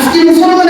আজকে মুসলমান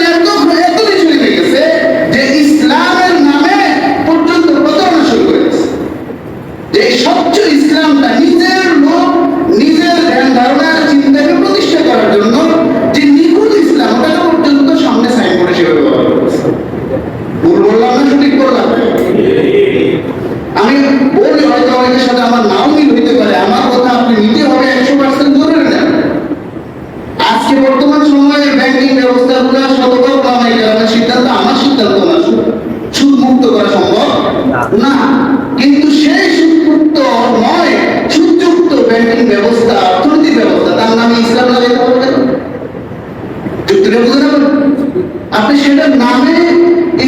না, কিন্তু সেই সুদ মুক্ত নয় সুদযুক্ত ব্যাংকিং ব্যবস্থা, অর্থনৈতিক ব্যবস্থা, তার নামে ইসলাম বুঝে নেবেন আপনি সেটার নামে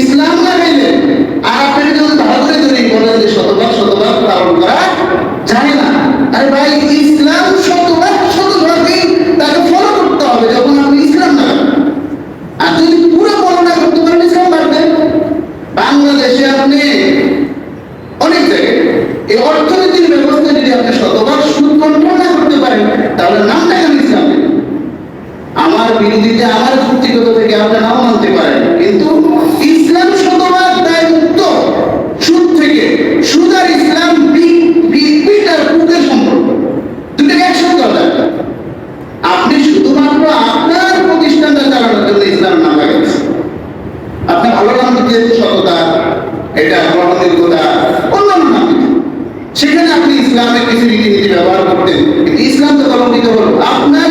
ইসলাম লাগাইলেন আর আপনি যদি ভালো করে যদি বলেন যে শতভাগ শতভাগ পালন করা যায় না আরে ভাই ইসলাম শতভাগ, শতভাগই তাকে ফলো করতে হবে যখন আপনি ইসলাম লাগাবেন আর যদি পুরো বর্ণনা করতে পারেন, ইসলাম বাড়বে বাংলাদেশে আপনি অনেক জায়গায় এই অর্থনীতির ব্যবস্থা যদি আপনি শতভাগ সুদ কন্ট্রোল না করতে পারেন তাহলে নামটা কেন ইসলাম দেবেন? থেকে নাও মানতে পারেন কিন্তু ইসলাম শতভাগ দায় মুক্ত সুদ থেকে। সুদ আর ইসলাম বুকের সম্পর্ক। আপনি শুধুমাত্র আপনার প্রতিষ্ঠানটা চালানোর জন্য ইসলাম নাম লাগাচ্ছেন আপনি ভালো নাম সততা, এটা গ্রহণযোগ্যতা অন্যান্য নাম সেখানে আপনি ইসলামের কিছু রীতিনীতি ব্যবহার করতেন ইসলাম তো হলো। আপনার